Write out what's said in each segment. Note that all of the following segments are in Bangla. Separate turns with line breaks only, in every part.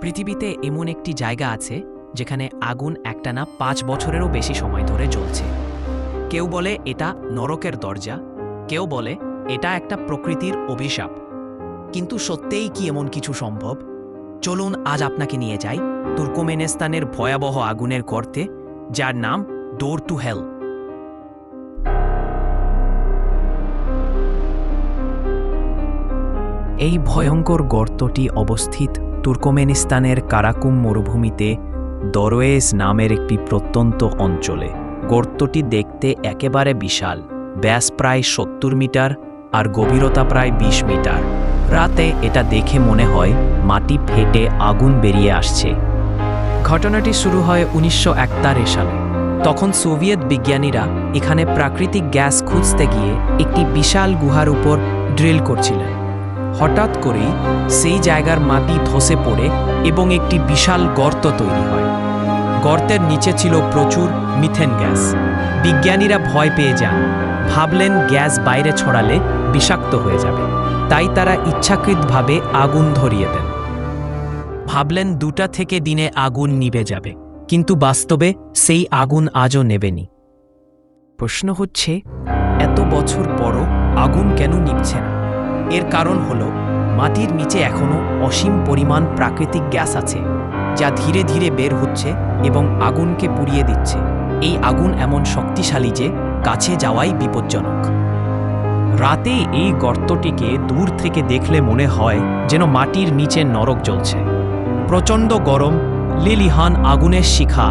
পৃথিবীতে এমন একটি জায়গা আছে যেখানে আগুন একটানা পাঁচ বছরেরও বেশি সময় ধরে জ্বলছে। কেউ বলে এটা নরকের দরজা, কেউ বলে এটা একটা প্রকৃতির অভিশাপ। কিন্তু সত্যিই কি এমন কিছু সম্ভব? চলুন আজ আপনাকে নিয়ে যাই তুর্কমেনিস্তানের ভয়াবহ আগুনের গর্তে, যার নাম ডোর টু হেল। এই ভয়ঙ্কর গর্তটি অবস্থিত তুর্কমেনিস্তানের কারাকুম মরুভূমিতে দরোয়েজ নামের একটি প্রত্যন্ত অঞ্চলে। গর্তটি দেখতে একেবারে বিশাল, ব্যাস প্রায় সত্তর মিটার আর গভীরতা প্রায় ২০ মিটার। রাতে এটা দেখে মনে হয় মাটি ফেটে আগুন বেরিয়ে আসছে। ঘটনাটি শুরু হয় উনিশশো সালে তখন সোভিয়েত বিজ্ঞানীরা এখানে প্রাকৃতিক গ্যাস খুঁজতে গিয়ে একটি বিশাল গুহার উপর ড্রিল করছিলেন। হঠাৎ করেই সেই জায়গার মাটি ধসে পড়ে এবং একটি বিশাল গর্ত তৈরি হয়। গর্তের নিচে ছিল প্রচুর মিথেন গ্যাস। বিজ্ঞানীরা ভয় পেয়ে যান। ভাবলেন গ্যাস বাইরে ছড়ালে বিষাক্ত হয়ে যাবে। তাই তারা ইচ্ছাকৃতভাবে আগুন ধরিয়ে দেন। ভাবলেন দুটা থেকে দিনে আগুন নিভে যাবে। কিন্তু বাস্তবে সেই আগুন আজও নেবেনি। প্রশ্ন হচ্ছে, এত বছর পরও আগুন কেন নিভছে না? এর কারণ হল, মাটির নিচে এখনও অসীম পরিমাণ প্রাকৃতিক গ্যাস আছে, যা ধীরে ধীরে বের হচ্ছে এবং আগুনকে পুড়িয়ে দিচ্ছে। এই আগুন এমন শক্তিশালী যে কাছে যাওয়াই বিপজ্জনক। রাতে এই গর্তটিকে দূর থেকে দেখলে মনে হয় যেন মাটির নিচে নরক জ্বলছে। প্রচণ্ড গরম, লিলিহান আগুনের শিখা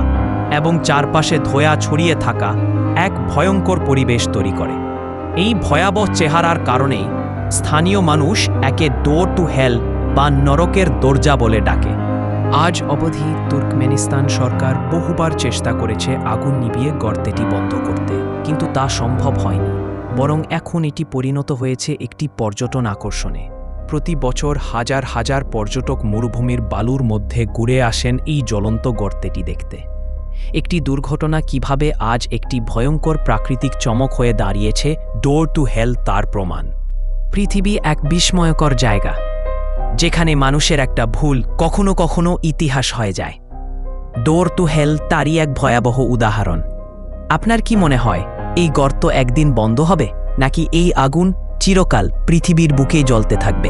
এবং চারপাশে ধোয়া ছড়িয়ে থাকা এক ভয়ঙ্কর পরিবেশ তৈরি করে। এই ভয়াবহ চেহারার কারণেই স্থানীয় মানুষ একে ডোর টু হেল বা নরকের দরজা বলে ডাকে। আজ অবধি তুর্কমেনিস্তান সরকার বহুবার চেষ্টা করেছে আগুন নিভিয়ে গর্তেটি বন্ধ করতে, কিন্তু তা সম্ভব হয়নি। বরং এখন এটি পরিণত হয়েছে একটি পর্যটন আকর্ষণে। প্রতি বছর হাজার হাজার পর্যটক মরুভূমির বালুর মধ্যে ঘুরে আসেন এই জ্বলন্ত গর্তেটি দেখতে। একটি দুর্ঘটনা কীভাবে আজ একটি ভয়ঙ্কর প্রাকৃতিক চমক হয়ে দাঁড়িয়েছে ডোর টু হেল তার প্রমাণ। পৃথিবী এক বিস্ময়কর জায়গা, যেখানে মানুষের একটা ভুল কখনো কখনো ইতিহাস হয়ে যায়। ডোর টু হেল তারই এক ভয়াবহ উদাহরণ। আপনার কি মনে হয়, এই গর্ত একদিন বন্ধ হবে, নাকি এই আগুন চিরকাল পৃথিবীর বুকেই জ্বলতে থাকবে?